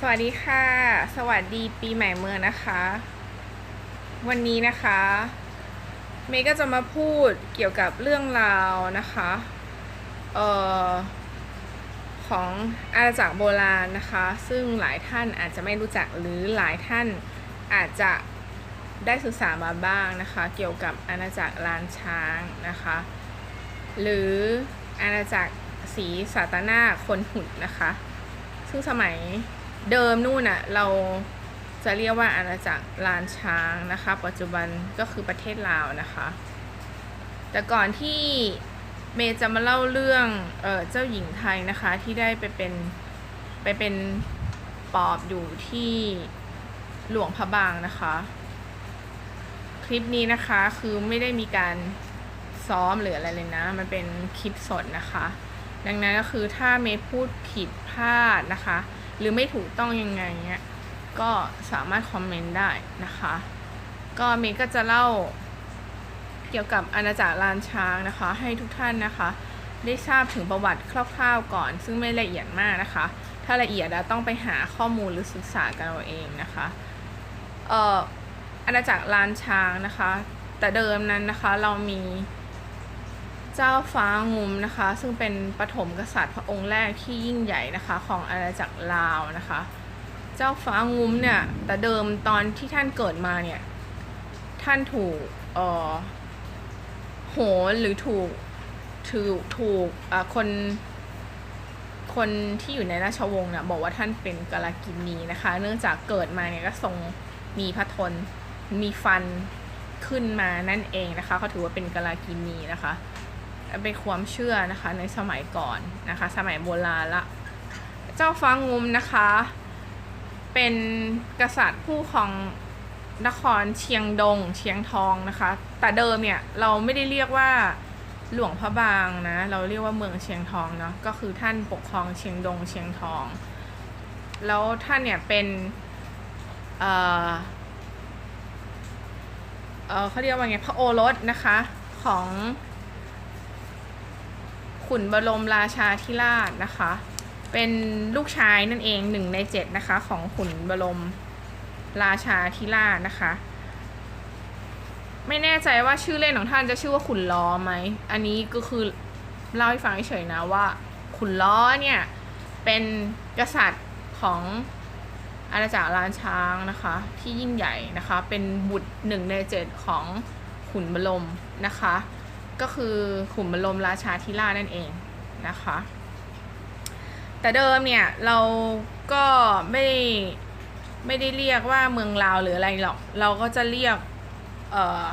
สวัสดีค่ะ สวัสดีปีใหม่เมืองนะคะ วันนี้นะคะ เมย์ก็จะมาพูดเกี่ยวกับเรื่องราวนะคะเอ่อของอาณาจักรโบราณนะคะ ซึ่งหลายท่านอาจจะไม่รู้จักหรือหลายท่านอาจจะได้ศึกษามาบ้างนะคะ เกี่ยวกับอาณาจักรลานช้างนะคะ หรืออาณาจักรศรีสัตนาคนหุ่นนะคะ ซึ่งสมัย เดิมนู่นน่ะเราจะเรียกว่าอาณาจักรลานช้างนะคะ ปัจจุบันก็คือประเทศลาวนะคะ แต่ก่อนที่เมย์จะมาเล่าเรื่องเออเจ้าหญิงไทยนะคะที่ได้ไปเป็นไปเป็นปอบอยู่ที่หลวงพระบางนะคะ คลิปนี้นะคะคือไม่ได้มีการซ้อมหรืออะไรเลยนะ มันเป็นคลิปสดนะคะ ดังนั้นก็คือถ้าเมย์พูดผิดพลาดนะคะ หรือไม่ถูกต้องยังไงเนี้ยก็สามารถคอมเมนต์ได้นะคะ ก็เมย์ก็จะเล่าเกี่ยวกับอาณาจักรลานช้างนะคะ ให้ทุกท่านนะคะ ได้ทราบถึงประวัติคร่าวๆก่อน ซึ่งไม่ละเอียดมากนะคะ ถ้าละเอียดอะต้องไปหาข้อมูลหรือศึกษากันเอาเองนะคะเอ่ออาณาจักรลานช้างนะคะ แต่เดิมนั้นนะคะเรามี เจ้าฟ้างุมนะคะ ซึ่งเป็นปฐมกษัตริย์พระองค์แรกที่ยิ่งใหญ่นะคะของอาณาจักรลาวนะคะ เจ้าฟ้างุมเนี่ยแต่เดิมตอนที่ท่านเกิดมาเนี่ยท่านถูกเอ่อโหนหรือถูกถือถูกอ่าคนคนที่อยู่ในราชวงศ์เนี่ยบอกว่าท่านเป็นกาลากินีนะคะ เนื่องจากเกิดมาเนี่ยก็ทรงมีพระทนมีฟันขึ้นมานั่นเองนะคะเขาถือว่าเป็นกาลากินีนะคะ เป็นความเชื่อนะคะในสมัยก่อนนะคะ สมัยโบราณละ เจ้าฟ้างุมนะคะ เป็นกษัตริย์ผู้ของนครเชียงดง เชียงทองนะคะ แต่เดิมเนี่ยเราไม่ได้เรียกว่าหลวงพระบางนะ เราเรียกว่าเมืองเชียงทองเนาะ ก็คือท่านปกครองเชียงดงเชียงทอง แล้วท่านเนี่ยเป็น เอ่อ เออเขาเรียกว่าไงพระโอรสนะคะของ ขุนบรมราชาธิราชนะคะ เป็นลูกชายนั่นเองหนึ่งในเจ็ดนะคะ ของขุนบรมราชาธิราชนะคะ ไม่แน่ใจว่าชื่อเล่นของท่านจะชื่อว่าขุนล้อไหม อันนี้ก็คือเล่าให้ฟังเฉยๆนะว่า ขุนล้อเนี่ยเป็นกษัตริย์ของอาณาจักรลานช้างนะคะ ที่ยิ่งใหญ่นะคะ เป็นบุตรหนึ่งในเจ็ดของขุนบรมนะคะ ก็คือขุนบรมราชาธิราชนั่นเองนะคะ แต่เดิมเนี่ยเราก็ไม่ได้ไม่ได้เรียกว่าเมืองลาวหรืออะไรหรอก เราก็จะเรียกเอ่อ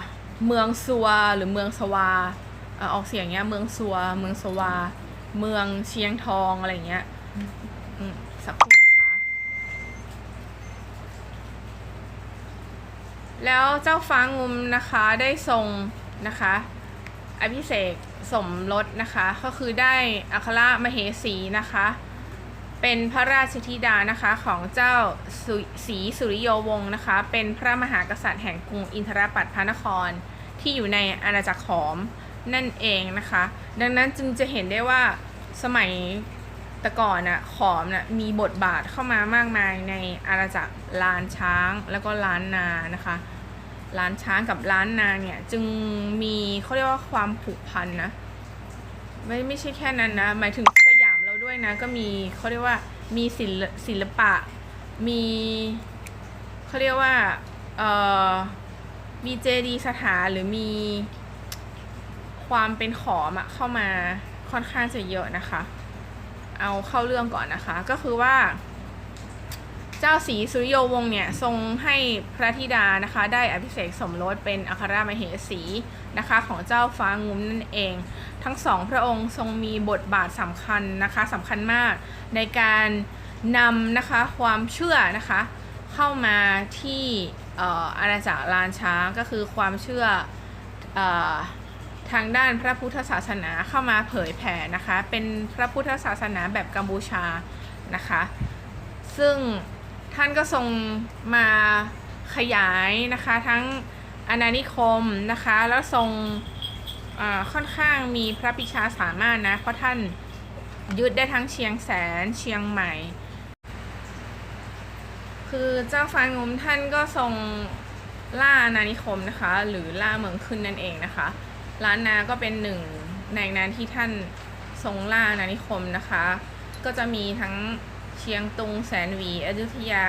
เมืองซัวหรือเมืองสวาเอ่อออกเสียงเงี้ยเมืองซัว เมืองสวา เมืองเชียงทองอะไรเงี้ยสักครู่นะคะ แล้วเจ้าฟ้างุมนะคะได้ทรงนะคะ อภิเษกสมรสนะคะ ก็คือได้อัครมเหสีนะคะ เป็นพระราชธิดานะคะของเจ้าศรีสุริโยวงศ์นะคะ เป็นพระมหากษัตริย์แห่งกรุงอินทรปัตพระนครที่อยู่ในอาณาจักรขอมนั่นเองนะคะ ดังนั้นจึงจะเห็นได้ว่าสมัยแต่ก่อนน่ะขอมน่ะมีบทบาทเข้ามามากมายในอาณาจักรลานช้างแล้วก็ล้านนานะคะ ร้านช้างกับร้านนาเนี่ย จึงมีเขาเรียกว่าความผูกพันนะ ไม่ไม่ใช่แค่นั้นนะ หมายถึงสยามเราด้วยนะ ก็มีเขาเรียกว่ามีศิลศิลปะ มีเขาเรียกว่าเอ่อมีเจดีย์สถานหรือมีความเป็นขอมอะเข้ามาค่อนข้างจะเยอะนะคะ เอาเข้าเรื่องก่อนนะคะ ก็คือว่า เจ้าศรีสุริโยวงศ์เนี่ยทรงให้พระธิดานะคะ ได้อภิเษกสมรสเป็นอัครมเหสีนะคะของเจ้าฟ้างุ้มนั่นเอง ทั้งสองพระองค์ทรงมีบทบาทสำคัญนะคะสำคัญมากในการนำนะคะความเชื่อนะคะเข้ามาที่อาณาจักรลานช้างก็คือความเชื่อเออทางด้านพระพุทธศาสนาเข้ามาเผยแผ่นะคะ เป็นพระพุทธศาสนาแบบกัมพูชานะคะ ซึ่ง ท่านก็ทรงมาขยายนะคะทั้งอาณานิคมนะคะแล้วทรงค่อนข้างมีพระปิชาสามารถนะเพราะท่านยึดได้ทั้งเชียงแสนเชียงใหม่ คือเจ้าฟานงมท่านก็ทรงล่าอาณานิคมนะคะ หรือล่าเมืองขึ้นนั่นเองนะคะล้านนาก็เป็นหนึ่งในนั้นที่ท่านทรงล่าอาณานิคมนะคะ ก็จะมีทั้ง เชียงตุงแสนหวีอยุธยา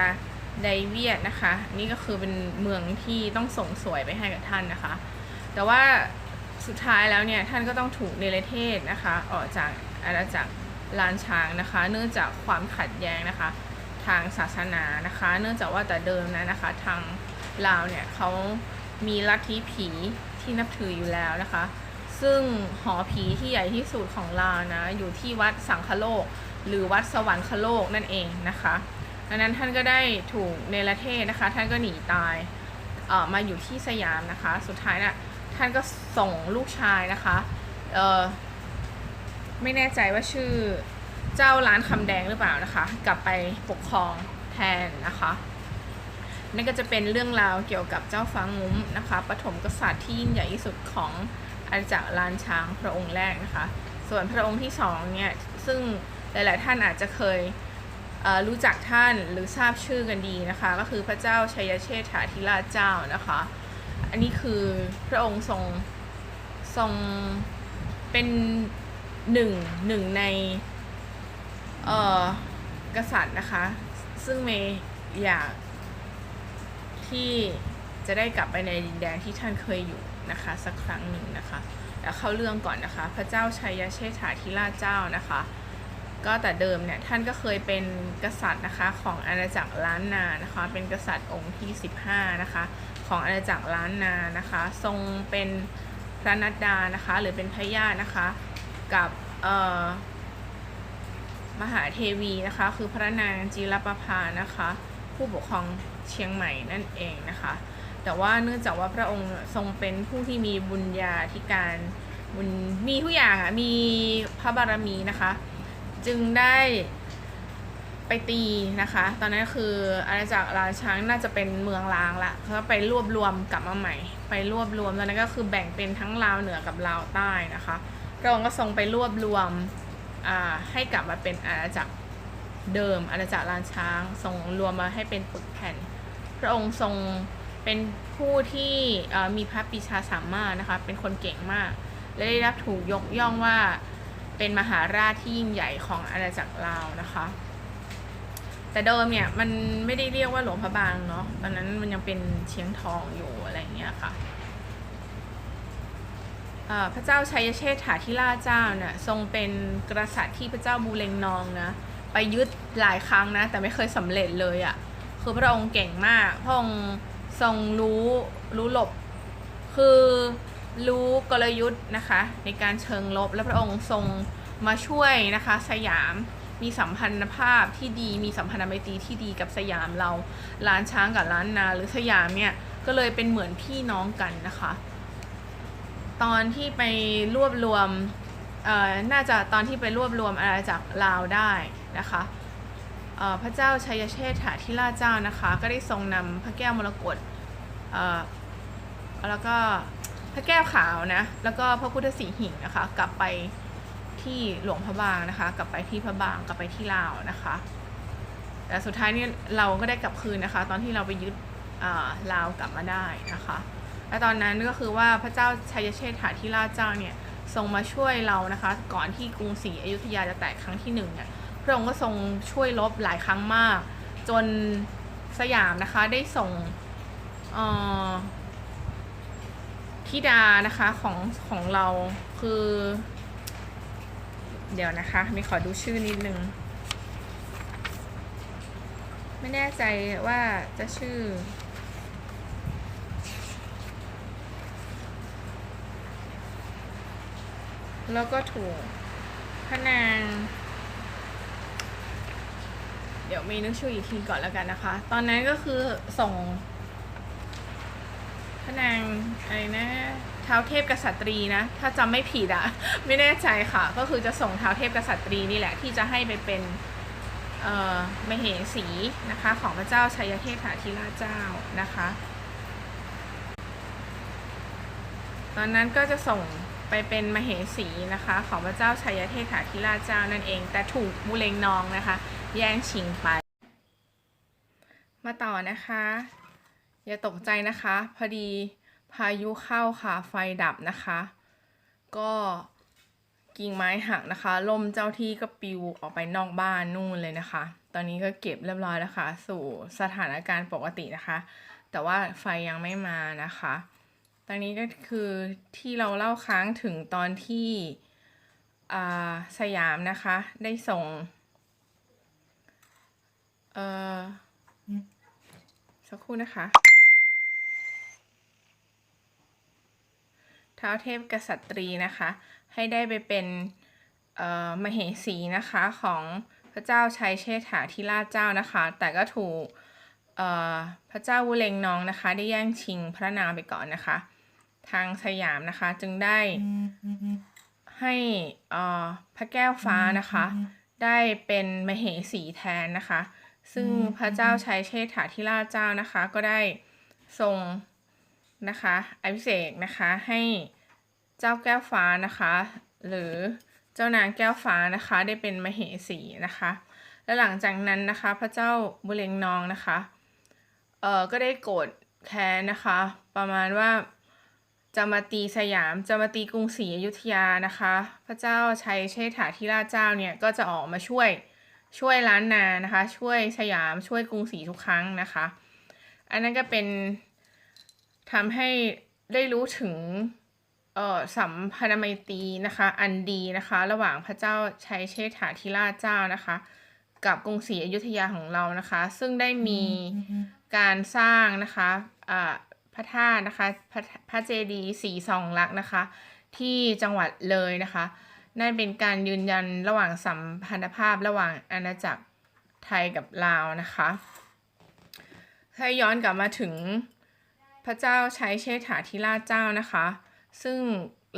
ไดเวียดนะคะ นี่ก็คือเป็นเมืองที่ต้องส่งสวยไปให้กับท่านนะคะ แต่ว่าสุดท้ายแล้วเนี่ยท่านก็ต้องถูกเนรเทศนะคะออกจากอาณาจักรลานช้างนะคะ เนื่องจากความขัดแย้งนะคะ ทางศาสนานะคะ เนื่องจากว่าแต่เดิมนะนะคะทางลาวเนี่ยเขามีลัทธิผีที่นับถืออยู่แล้วนะคะ ซึ่งหอผีที่ใหญ่ที่สุดของลาวนะอยู่ที่วัดสังคโลก หรือวัดสวรรคโลกนั่นเองนะคะดังนั้นท่านก็ได้ถูกเนรเทศนะคะ ท่านก็หนีตายออมาอยู่ที่สยามนะคะ สุดท้ายนะ่ะท่านก็ส่งลูกชายนะคะไม่แน่ใจว่าชื่อเจ้าร้านคำแดงหรือเปล่านะคะ กลับไปปกครองแทนนะคะนั่นก็จะเป็นเรื่องราวเกี่ยวกับเจ้าฟ้างุ้มนะคะปฐมกษัตริย์ที่ยิ่งใหญ่ที่สุดของอาณาจักรลานช้างพระองค์แรกนะคะ ส่วนพระองค์ที่สองเนี่ยซึ่ง หลาย ๆ ท่านอาจจะเคยเรู้จักท่านหรือทราบชื่อกันดีนะคะ ก็คือพระเจ้าชัยเชษฐาธิราชเจ้านะคะ อันนี้คือพระองค์ทรงทรงเป็นหนึ่งหนึ่งในเอ่อกษัตริย์นะคะ ซึ่งเมย์อยากที่จะได้กลับไปในดินแดนที่ท่านเคยอยู่นะคะ สักครั้งหนึ่งนะคะแล้วเข้าเรื่องก่อนนะคะ พระเจ้าชัยเชษฐาธิราชเจ้านะคะ ก็แต่เดิมเนี่ยท่านก็เคยเป็นกษัตริย์นะคะของอาณาจักรล้านนานะคะ เป็นกษัตริย์องค์ที่ 15 นะคะ ของอาณาจักรล้านนานะคะ ทรงเป็นพระนัดดานะคะ หรือเป็นพระญาตินะคะกับมหาเทวีนะคะ คือพระนางจีรประภานะคะ ผู้ปกครองเชียงใหม่นั่นเองนะคะ แต่ว่าเนื่องจากว่าพระองค์ทรงเป็นผู้ที่มีบุญญาธิการบุญมีทุกอย่างอะมีพระบารมีนะคะ จึงได้ไปตีนะคะ ตอนนั้นคืออาณาจักรราช้างน่าจะเป็นเมืองลางละเขาก็ไปรวบรวมกลับมาใหม่ ไปรวบรวมตอนนั้นก็คือแบ่งเป็นทั้งลาวเหนือกับลาวใต้นะคะพระองค์ก็ทรงไปรวบรวมอ่าให้กลับมาเป็นอาณาจักรเดิมอาณาจักรลานช้างทรงรวมมาให้เป็นปึกแผ่น พระองค์ทรงเป็นผู้ที่มีพระปิชาสามารถนะคะเป็นคนเก่งมาก และได้รับถูกยกย่องว่า เป็นมหาราชที่ยิ่งใหญ่ของอาณาจักรลาวนะคะ แต่เดิมเนี่ยมันไม่ได้เรียกว่าหลวงพระบางเนาะตอนนั้นมันยังเป็นเชียงทองอยู่อะไรเงี้ยค่ะพระเจ้าชัยเชษฐาธิราชเจ้าเนี่ยทรงเป็นกษัตริย์ที่พระเจ้าบูเรงนองนะไปยึดหลายครั้งนะ แต่ไม่เคยสำเร็จเลยอะ่ะคือพระองค์เก่งมาก พระองค์ทรงรู้รู้หลบ คือ รู้กลยุทธ์นะคะในการเชิงลบและพระองค์ทรงมาช่วยนะคะสยามมีสัมพันธภาพที่ดีมีสัมพันธไมตรีที่ดีกับสยามเราล้านช้างกับล้านนาหรือสยามเนี่ยก็เลยเป็นเหมือนพี่น้องกันนะคะ ตอนที่ไปรวบรวมเอ่อน่าจะตอนที่ไปรวบรวมอาณาจักรลาวได้นะคะพระเจ้าชัยเชษฐาธิราชเจ้านะคะ ก็ได้ทรงนำพระแก้วมรกตแล้วก็ พระแก้วขาวนะ แล้วก็พระพุทธสีหิ่งนะคะ กลับไปที่หลวงพระบางนะคะ กลับไปที่พระบางกลับไปที่ลาวนะคะ แต่สุดท้ายนี่เราก็ได้กลับคืนนะคะ ตอนที่เราไปยึดลาวกลับมาได้นะคะ และตอนนั้นก็คือว่าพระเจ้าชัยเชษฐาธิราชเจ้าเนี่ยทรงมาช่วยเรานะคะ ก่อนที่กรุงศรีอยุธยาจะแตกครั้งที่หนึ่งเนี่ยพระองค์ก็ทรงช่วยรบหลายครั้งมาก จนสยามนะคะได้ส่งเอ่อ ธิดานะคะของของเราคือ เดี๋ยวนะคะ มีขอดูชื่อนิดนึง ไม่แน่ใจว่าจะชื่อ แล้วก็ถูกพระนางเดี๋ยวมีนึกชื่ออีกทีก่อนแล้วกันนะคะ ตอนนั้นก็คือส่ง พระนางอะไรนะเท้าวเทพกษัตรีนะ ถ้าจำไม่ผิดอะไม่แน่ใจค่ะ ก็คือจะส่งเท้าวเทพกษัตรีนี่แหละ ที่จะให้ไปเป็นเอ่อมเหสีนะคะ ของพระเจ้าชัยเทพาธิราชเจ้านะคะ ตอนนั้นก็จะส่งไปเป็นมเหสีนะคะ ของพระเจ้าชัยเทพาธิราชเจ้านั่นเอง แต่ถูกบุเรงนองนะคะ แย่งชิงไป มาต่อนะคะ อย่าตกใจนะคะ พอดีพายุเข้าค่ะไฟดับนะคะ ก็กิ่งไม้หักนะคะ ลมเจ้าที่ก็ปลิวออกไปนอกบ้านนู่นเลยนะคะ ตอนนี้ก็เก็บเรียบร้อยแล้วค่ะ สู่สถานการณ์ปกตินะคะ แต่ว่าไฟยังไม่มานะคะ ตอนนี้ก็คือที่เราเล่าค้างถึงตอนที่อ่าสยามนะคะ ได้ส่งเอ่อสักครู่นะคะ ท้าวเทพกษัตรีนะคะ ให้ได้ไปเป็นมเหสีนะคะของพระเจ้าชัยเชษฐาธิราชเจ้านะคะ แต่ก็ถูกพระเจ้าวุเลงนองนะคะ ได้แย่งชิงพระนามไปก่อนนะคะ ทางสยามนะคะจึงได้ให้พระแก้วฟ้านะคะ ได้เป็นมเหสีแทนนะคะ ซึ่งพระเจ้าชัยเชษฐาธิราชเจ้านะคะ ก็ได้ทรง นะคะอภิเษกนะคะให้เจ้าแก้วฟ้านะคะ หรือเจ้านางแก้วฟ้านะคะได้เป็นมเหสีนะคะ และหลังจากนั้นนะคะ พระเจ้าบุเรงนองนะคะเออก็ได้โกรธแค้นนะคะ ประมาณว่าจะมาตีสยามจะมาตีกรุงศรีอยุธยานะคะ พระเจ้าชัยเชษฐาธิราชเจ้าเนี่ยก็จะออกมาช่วยช่วยล้านนานะคะ ช่วยสยามช่วยกรุงศรีทุกครั้งนะคะ อันนั้นก็เป็น ทำให้ได้รู้ถึงเอ่อสัมพันธไมตรีนะคะ อันดีนะคะ ระหว่างพระเจ้าชัยเชษฐาธิราชเจ้านะคะ กับกรุงศรีอยุธยาของเรานะคะ ซึ่งได้มีการสร้างนะคะอ่าพระธาตุนะคะพระพระเจดีย์สีสองลักษณ์นะคะ ที่จังหวัดเลยนะคะ นั่นเป็นการยืนยันระหว่างสัมพันธภาพระหว่างอาณาจักรไทยกับลาวนะคะถ้าย้อนกลับมาถึง พระเจ้าใชัยเชษฐาธิราชเจ้านะคะ ซึ่ง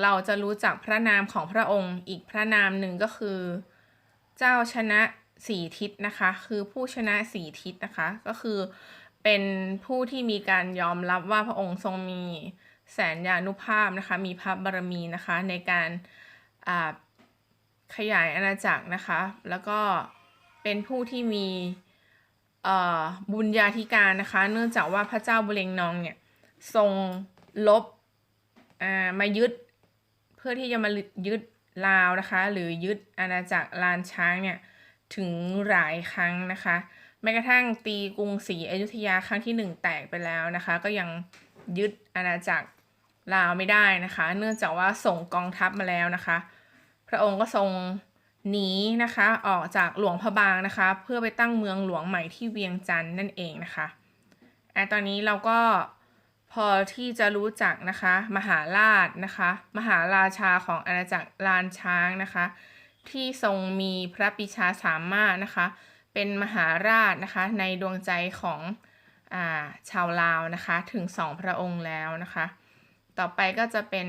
เราจะรู้จักพระนามของพระองค์อีกพระนามหนึ่งก็คือ เจ้าชนะสีทิศนะคะ คือผู้ชนะสีทิศนะคะ ก็คือเป็นผู้ที่มีการยอมรับว่าพระองค์ทรงมีแสนยานุภาพนะคะ มีพระบารมีนะคะในการขยายอาณาจักรนะคะ แล้วก็เป็นผู้ที่มีบุญญาธิการนะคะ เนื่องจากว่าพระเจ้าบุเรงนองเนี่ย ทรงลบอ่ามายึด เพื่อที่จะมายึดลาวนะคะ หรือยึดอาณาจักรลานช้างเนี่ยถึงหลายครั้งนะคะแม้กระทั่งตีกรุงศรีอยุธยาครั้งที่หนึ่งแตกไปแล้วนะคะ ก็ยังยึดอาณาจักรลาวไม่ได้นะคะ เนื่องจากว่าส่งกองทัพมาแล้วนะคะ พระองค์ก็ทรงหนีนะคะออกจากหลวงพระบางนะคะ เพื่อไปตั้งเมืองหลวงใหม่ที่เวียงจันทร์นั่นเองนะคะอะตอนนี้เราก็ พอที่จะรู้จักนะคะ มหาราชนะคะ มหาราชาของอาณาจักรลานช้างนะคะ ที่ทรงมีพระปิชาสามารถนะคะ เป็นมหาราชนะคะ ในดวงใจของอ่าชาวลาวนะคะถึงสองพระองค์แล้วนะคะ ต่อไปก็จะเป็น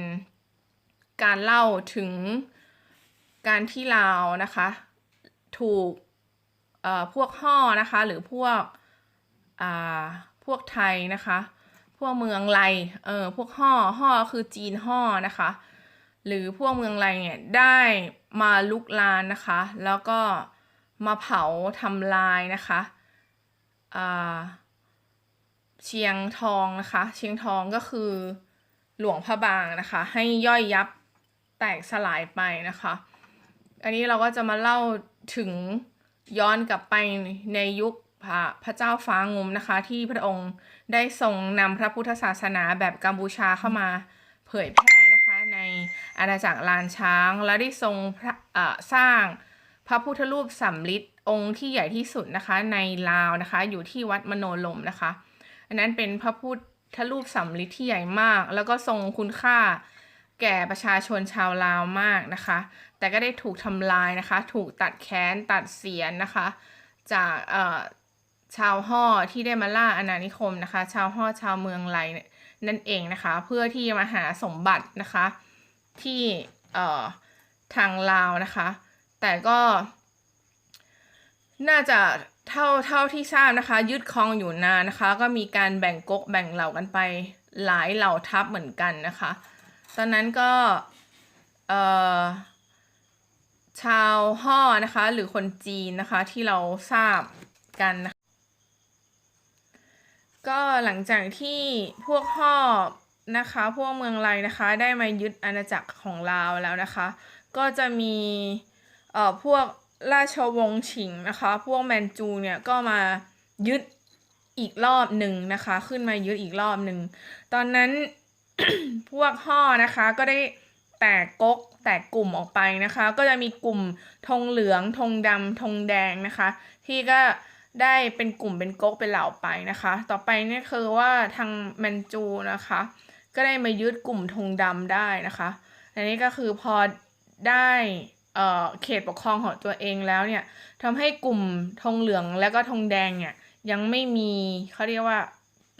การเล่าถึงการที่ลาวนะคะ ถูกเอ่อพวกห่อนะคะ หรือพวกอ่าพวกไทยนะคะ พวกเมืองไลเออพวกห่อห่อคือจีนห่อนะคะ หรือพวกเมืองไลเนี่ยได้มาลุกลานนะคะ แล้วก็มาเผาทำลายนะคะอ่าเชียงทองนะคะ เชียงทองก็คือหลวงพระบางนะคะ ให้ย่อยยับแตกสลายไปนะคะ อันนี้เราก็จะมาเล่าถึงย้อนกลับไปในยุคพระพระเจ้าฟ้างุมนะคะ ที่พระองค์ ได้ทรงนำพระพุทธศาสนาแบบกัมพูชาเข้ามาเผยแพร่นะคะในอาณาจักรลานช้าง และได้ทรงสร้างพระพุทธรูปสำริดองค์ที่ใหญ่ที่สุดนะคะในลาวนะคะอยู่ที่วัดมโนลมนะคะ อันนั้นเป็นพระพุทธรูปสำริดที่ใหญ่มาก แล้วก็ทรงคุณค่าแก่ประชาชนชาวลาวมากนะคะ แต่ก็ได้ถูกทำลายนะคะ ถูกตัดแขนตัดเสียนนะคะ จากเอ่อ ชาวฮ่อที่ได้มาล่าอาณานิคมนะคะ ชาวฮ่อชาวเมืองไลเนี่ยนั่นเองนะคะ เพื่อที่จะมาหาสมบัตินะคะ ที่เอ่อทางลาวนะคะ แต่ก็น่าจะเท่าเท่าที่ทราบนะคะ ยึดครองอยู่นานนะคะ ก็มีการแบ่งก๊กแบ่งเหล่ากันไปหลายเหล่าทัพเหมือนกันนะคะ ตอนนั้นก็เอ่อชาวฮ่อนะคะ หรือคนจีนนะคะที่เราทราบกันนะคะ ก็หลังจากที่พวกฮ่อบนะคะ พวกเมืองไลนะคะ ได้มายึดอาณาจักรของลาวแล้วนะคะ ก็จะมีเอ่อพวกราชวงศ์ฉิงนะคะ พวกแมนจูเนี่ยก็มายึดอีกรอบหนึ่งนะคะ ขึ้นมายึดอีกรอบหนึ่ง ตอนนั้นพวกฮ่อนะคะก็ได้แตกก๊กแตกกลุ่มออกไปนะคะ ก็จะมีกลุ่มธงเหลืองธงดำธงแดงนะคะ ที่ก็ ได้เป็นกลุ่มเป็นก๊กเป็นเหล่าไปนะคะ ต่อไปนี่คือว่าทางแมนจูนะคะ ก็ได้มายึดกลุ่มธงดำได้นะคะอันนี้ก็คือพอได้เเขตปกครองของตัวเองแล้วเนี่ยทำให้กลุ่มธงเหลืองและก็ธงแดงเนี่ยยังไม่มีเขาเรียกว่า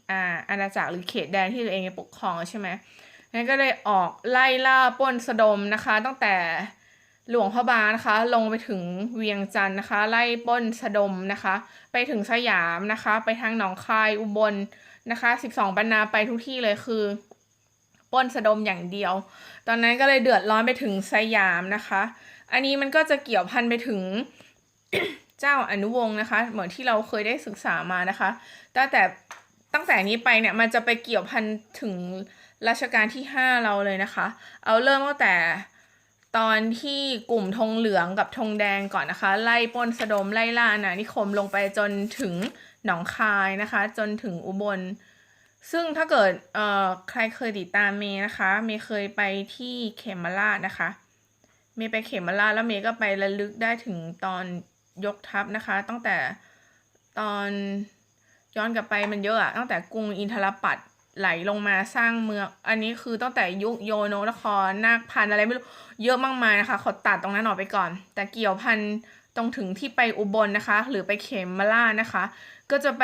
อ่าอาณาจักรหรือเขตแดนที่ตัวเองปกครองใช่ไหมงั้นก็เลยออกไล่ล่าป้นสะดมนะคะ ตั้งแต่ หลวงพระบางนะคะ ลงไปถึงเวียงจันทร์นะคะ ไล่ป้นสะดมนะคะ ไปถึงสยามนะคะ ไปทางหนองคายอุบลนะคะสิบสองบรรณาไปทุกที่เลยคือป้นสะดมอย่างเดียว ตอนนั้นก็เลยเดือดร้อนไปถึงสยามนะคะ อันนี้มันก็จะเกี่ยวพันไปถึงเจ้าอนุวงศ์นะคะ เหมือนที่เราเคยได้ศึกษามานะคะ ตั้งแต่ตั้งแต่นี้ไปเนี่ยมันจะไปเกี่ยวพันถึงรัชกาลที่ 5 เราเลยนะคะ เอาเริ่มตั้งแต่ ตอนที่กลุ่มธงเหลืองกับธงแดงก่อนนะคะ ไล่ป้นสะดมไล่ล่าอาณานิคมลงไปจนถึงหนองคายนะคะ จนถึงอุบล ซึ่งถ้าเกิดเอ่อใครเคยติดตามเมย์นะคะ เมย์เคยไปที่เขมราชนะคะ เมย์ไปเขมราชแล้วเมย์ก็ไประลึกได้ถึงตอนยกทัพนะคะ ตั้งแต่ตอนย้อนกลับไปมันเยอะอะตั้งแต่กรุงอินทรปัตย์ ไหลลงมาสร้างเมือง อันนี้คือตั้งแต่ยุคโยโนนครนาคพันอะไรไม่รู้เยอะมากมายนะคะ ขอตัดตรงนั้นออกไปก่อน แต่เกี่ยวพันตรงถึงที่ไปอุบลนะคะ หรือไปเขมราชนะคะ ก็จะไป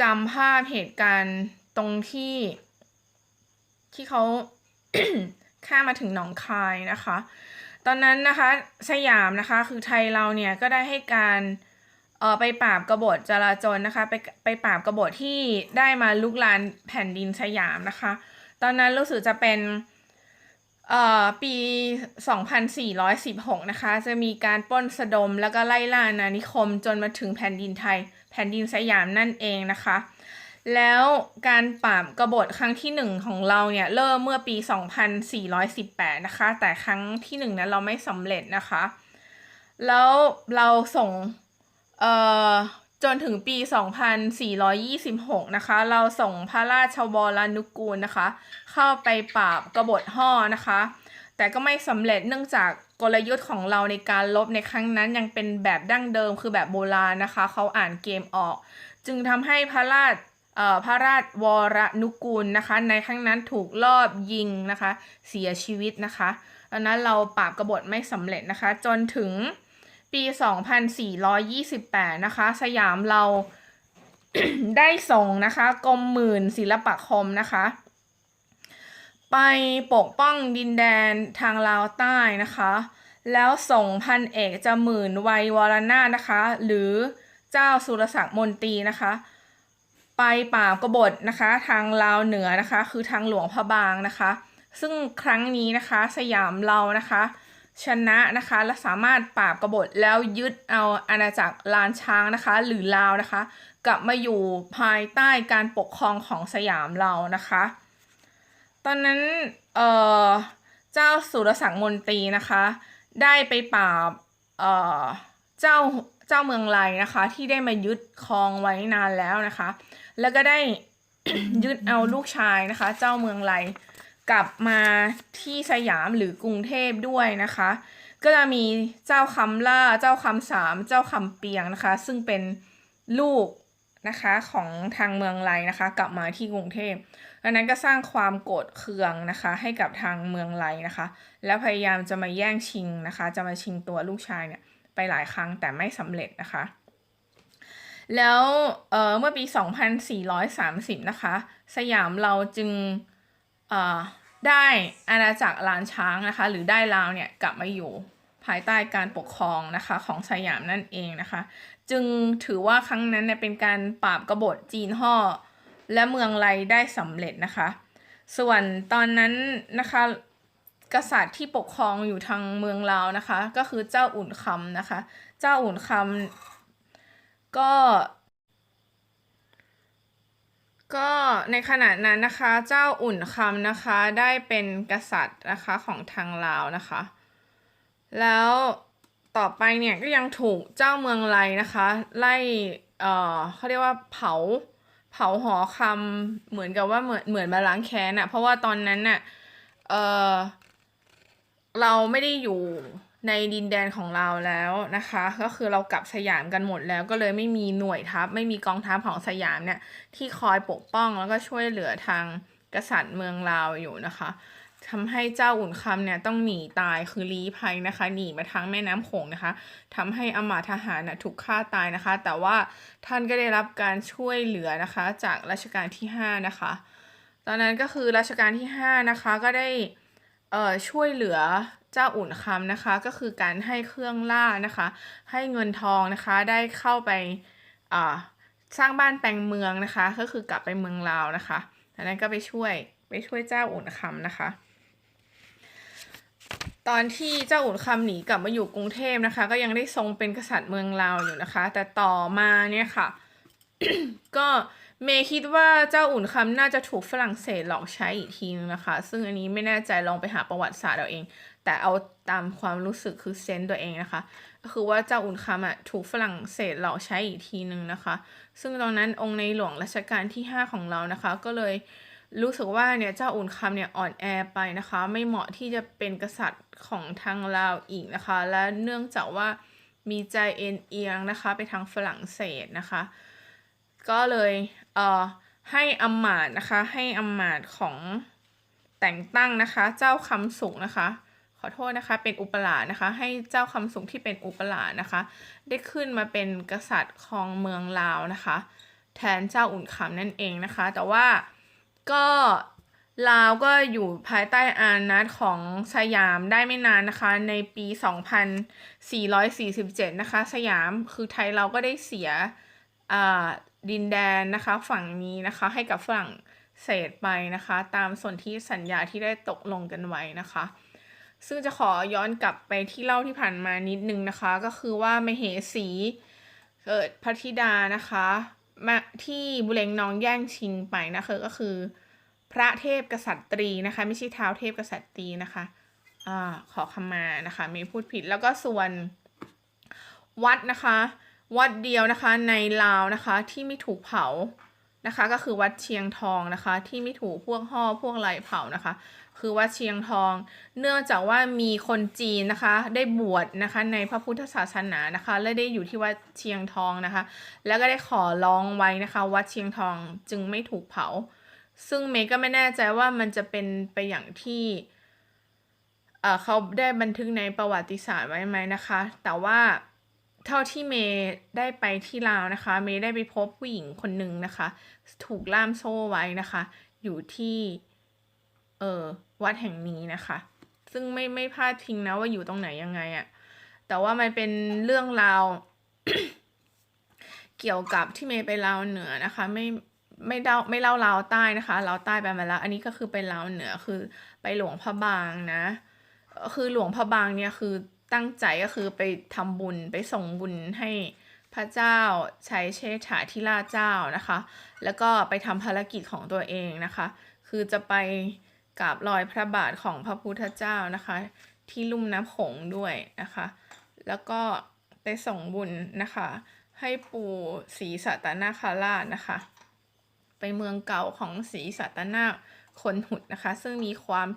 จำภาพเหตุการณ์ตรงที่ ที่เขาข้ามาถึงหนองคายนะคะ ตอนนั้นนะคะสยามนะคะ คือไทยเราเนี่ยก็ได้ให้การ เออไปปราบกบฏจราจรนะคะ ไปไปปราบกบฏที่ได้มาลุกลานแผ่นดินสยามนะคะ ตอนนั้นรู้สึกจะเป็นเอ่อปี 2416 นะคะ จะมีการป้นสะดมแล้วก็ไล่ล่าอาณานิคมจนมาถึงแผ่นดินไทย แผ่นดินสยามนั่นเองนะคะ แล้วการปราบกบฏครั้งที่หนึ่งของเราเนี่ย เริ่มเมื่อปี 2418 นะคะ แต่ครั้งที่หนึ่งนั้นเราไม่สำเร็จนะคะ แล้วเราส่ง เอ่อจนถึงปี 2426 นะคะ เราส่งพระราชวรนุกูลนะคะ เข้าไปปราบกบฏห่อนะคะ แต่ก็ไม่สำเร็จเนื่องจากกลยุทธ์ของเราในการลบในครั้งนั้นยังเป็นแบบดั้งเดิมคือแบบโบราณนะคะ เขาอ่านเกมออก จึงทำให้พระราชพระราชวรนุกูลนะคะ ในครั้งนั้นถูกลอบยิงนะคะ เสียชีวิตนะคะดังนั้นเราปราบกบฏไม่สำเร็จนะคะ จนถึง ปี 2428 นะคะ สยามเรา ได้ส่งนะคะกรมหมื่นศิลปาคมนะคะ ไปปกป้องดินแดนทางลาวใต้นะคะ แล้วส่งพันเอกจหมื่นวัยวรนานะคะ หรือเจ้าสุรศักดิ์มนตรีนะคะ ไปปราบกบฏนะคะ ทางลาวเหนือนะคะ คือทางหลวงพระบางนะคะ ซึ่งครั้งนี้นะคะ สยามเรานะคะ ชนะนะคะและสามารถปราบกบฏแล้วยึดเอาอาณาจักรลานช้างนะคะ หรือลาวนะคะ กลับมาอยู่ภายใต้การปกครองของสยามเรานะคะ ตอนนั้นเอ่อเจ้าสุรศักดิ์มนตรีนะคะ ได้ไปปราบเอ่อเจ้าเจ้าเมืองไลนะคะ ที่ได้มายึดครองไว้นานแล้วนะคะ แล้วก็ได้ยึดเอาลูกชายนะคะ เจ้าเมืองไล กลับมาที่สยามหรือกรุงเทพด้วยนะคะ ก็จะมีเจ้าคำล่า เจ้าคำสาม เจ้าคำเปียงนะคะ ซึ่งเป็นลูกนะคะของทางเมืองไลนะคะ กลับมาที่กรุงเทพดังนั้นก็สร้างความโกรธเคืองนะคะ ให้กับทางเมืองไลนะคะ แล้วพยายามจะมาแย่งชิงนะคะ จะมาชิงตัวลูกชายเนี่ยไปหลายครั้งแต่ไม่สำเร็จนะคะ แล้วเอ่อเมื่อปี 2430 นะคะ สยามเราจึง ได้อาณาจักรลานช้างนะคะ หรือได้ลาวเนี่ยกลับมาอยู่ภายใต้การปกครองนะคะของสยามนั่นเองนะคะ จึงถือว่าครั้งนั้นเนี่ยเป็นการปราบกบฏจีนห่อและเมืองไรได้สำเร็จนะคะ ส่วนตอนนั้นนะคะกษัตริย์ที่ปกครองอยู่ทางเมืองลาวนะคะ ก็คือเจ้าอุ่นคำนะคะ เจ้าอุ่นคำก็ ก็ในขณะนั้นนะคะเจ้าอุ่นคำนะคะได้เป็นกษัตริย์นะคะของทางลาวนะคะ แล้วต่อไปเนี่ยก็ยังถูกเจ้าเมืองไลนะคะ ไล่เอ่อเขาเรียกว่าเผาเผาหอคำเหมือนกับว่าเหมือนเหมือนมาล้างแค้นอะเพราะว่าตอนนั้นน่ะเออเราไม่ได้อยู่ ในดินแดนของเราแล้วนะคะ ก็คือเรากลับสยามกันหมดแล้วก็เลยไม่มีหน่วยทัพ ไม่มีกองทัพของสยามเนี่ยที่คอยปกป้องแล้วก็ช่วยเหลือทางกษัตริย์เมืองลาวอยู่นะคะทำให้เจ้าอุ่นคำเนี่ยต้องหนีตายคือลี้ภัยนะคะ หนีมาทางแม่น้ำโขงนะคะทำให้อมาตทหารน่ะถูกฆ่าตายนะคะ แต่ว่าท่านก็ได้รับการช่วยเหลือนะคะ จากรัชกาลที่5นะคะ ตอนนั้นก็คือรัชกาลที่5นะคะก็ได้ เอ่อช่วยเหลือเจ้าอุ่นคำนะคะ ก็คือการให้เครื่องล่านะคะ ให้เงินทองนะคะได้เข้าไปอ่าสร้างบ้านแปลงเมืองนะคะ ก็คือกลับไปเมืองลาวนะคะตอนนั้นก็ไปช่วยไปช่วยเจ้าอุ่นคำนะคะ ตอนที่เจ้าอุ่นคำหนีกลับมาอยู่กรุงเทพนะคะ ก็ยังได้ทรงเป็นกษัตริย์เมืองลาวอยู่นะคะ แต่ต่อมาเนี่ยค่ะ ก็ เมย์คิดว่าเจ้าอุ่นคำน่าจะถูกฝรั่งเศสหลอกใช้อีกทีนึงนะคะ ซึ่งอันนี้ไม่แน่ใจลองไปหาประวัติศาสตร์เอาเอง แต่เอาตามความรู้สึกคือเซนส์ตัวเองนะคะ ก็คือว่าเจ้าอุ่นคำอะถูกฝรั่งเศสหลอกใช้อีกทีนึงนะคะ ซึ่งตอนนั้นองค์ในหลวงรัชกาลที่ 5 ของเรานะคะ ก็เลยรู้สึกว่าเนี่ยเจ้าอุ่นคำเนี่ยอ่อนแอไปนะคะ ไม่เหมาะที่จะเป็นกษัตริย์ของทางลาวอีกนะคะ และเนื่องจากว่ามีใจเอ็นเอียงนะคะ ไปทางฝรั่งเศสนะคะ ก็เลยเอ่อให้อำมาต์นะคะ ให้อำมาต์ของแต่งตั้งนะคะ เจ้าคำสุขนะคะ ขอโทษนะคะ เป็นอุปราชนะคะ ให้เจ้าคำสุขที่เป็นอุปราชนะคะ ได้ขึ้นมาเป็นกษัตริย์ครองเมืองลาวนะคะ แทนเจ้าอุ่นคำนั่นเองนะคะ แต่ว่าก็ลาวก็อยู่ภายใต้อานัตของสยามได้ไม่นานนะคะ ในปี 2447 นะคะ สยามคือไทยเราก็ได้เสียอ่า ดินแดนนะคะฝั่งนี้นะคะให้กับฝรั่งเศสไปนะคะ ตามส่วนที่สัญญาที่ได้ตกลงกันไว้นะคะ ซึ่งจะขอย้อนกลับไปที่เล่าที่ผ่านมานิดนึงนะคะ ก็คือว่ามเหสีเกิดพระธิดานะคะมาที่บุเรงน้องแย่งชิงไปนะคะก็คือ พระเทพกษัตรีนะคะ ไม่ใช่เท้าเทพกษัตรีนะคะอ่าขอคำมานะคะมีพูดผิดแล้วก็ส่วนวัดนะคะ วัดเดียวนะคะในลาวนะคะที่ไม่ถูกเผานะคะ ก็คือวัดเชียงทองนะคะ ที่ไม่ถูกพวกห่อพวกไรเผานะคะ คือวัดเชียงทอง เนื่องจากว่ามีคนจีนนะคะ ได้บวชนะคะในพระพุทธศาสนานะคะ และได้อยู่ที่วัดเชียงทองนะคะ แล้วก็ได้ขอร้องไว้นะคะ วัดเชียงทองจึงไม่ถูกเผา ซึ่งเมย์ก็ไม่แน่ใจว่ามันจะเป็นไปอย่างที่เออเขาได้บันทึกในประวัติศาสตร์ไว้ไหมนะคะ แต่ว่า เท่าที่เมย์ได้ไปที่ลาวนะคะ เมย์ได้ไปพบผู้หญิงคนหนึ่งนะคะ ถูกล่ามโซ่ไว้นะคะ อยู่ที่ เออวัดแห่งนี้นะคะ ซึ่งไม่ไม่พลาดทิ้งนะว่าอยู่ตรงไหนยังไงอะแต่ว่ามันเป็นเรื่องราว เกี่ยวกับที่เมย์ไปลาวเหนือนะคะ ไม่ไม่เล่าไม่เล่าลาวใต้นะคะลาวใต้ไปมาแล้ว อันนี้ก็คือไปลาวเหนือคือไปหลวงพระบางนะ คือหลวงพระบางเนี่ยคือ ตั้งใจก็คือไปทำบุญไปส่งบุญให้พระเจ้าใช้เชษฐาธิราชเจ้านะคะ แล้วก็ไปทำภารกิจของตัวเองนะคะ คือจะไปกราบรอยพระบาทของพระพุทธเจ้านะคะ ที่ลุ่มน้ำโขงด้วยนะคะ แล้วก็ไปส่งบุญนะคะ ให้ปู่ศรีสัตนาคาราชนะคะ ไปเมืองเก่าของศรีสัตนาคนหุดนะคะ ซึ่งมีความ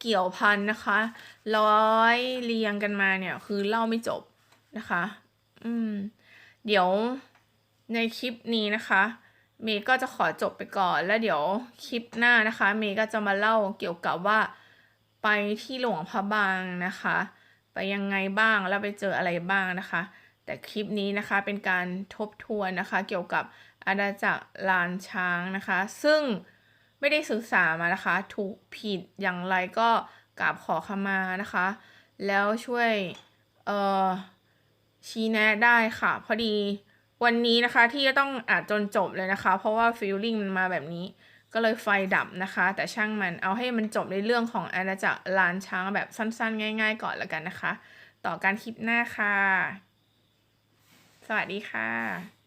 เกี่ยวพันนะคะ ร้อยเรียงกันมาเนี่ย คือเล่าไม่จบนะคะ อืม เดี๋ยวในคลิปนี้นะคะ เมย์ก็จะขอจบไปก่อน แล้วเดี๋ยวคลิปหน้านะคะ เมย์ก็จะมาเล่าเกี่ยวกับว่า ไปที่หลวงพระบางนะคะ ไปยังไงบ้างแล้วไปเจออะไรบ้างนะคะ แต่คลิปนี้นะคะเป็นการทบทวนนะคะ เกี่ยวกับอาณาจักรลานช้างนะคะ ซึ่ง ไม่ได้ศึกษามานะคะ ถูกผิดอย่างไรก็กราบขอขมานะคะ แล้วช่วยเอ่อชี้แนะได้ค่ะ พอดีวันนี้นะคะที่จะต้องอานจนจบเลยนะคะ เพราะว่าฟีลลิ่งมันมาแบบนี้ ก็เลยไฟดับนะคะ แต่ช่างมันเอาให้มันจบในเรื่องของอาณาจักรลานช้างแบบสั้นๆ ง่าย ๆ ก่อนแล้วกันนะคะ ต่อการคลิปหน้าค่ะ สวัสดีค่ะ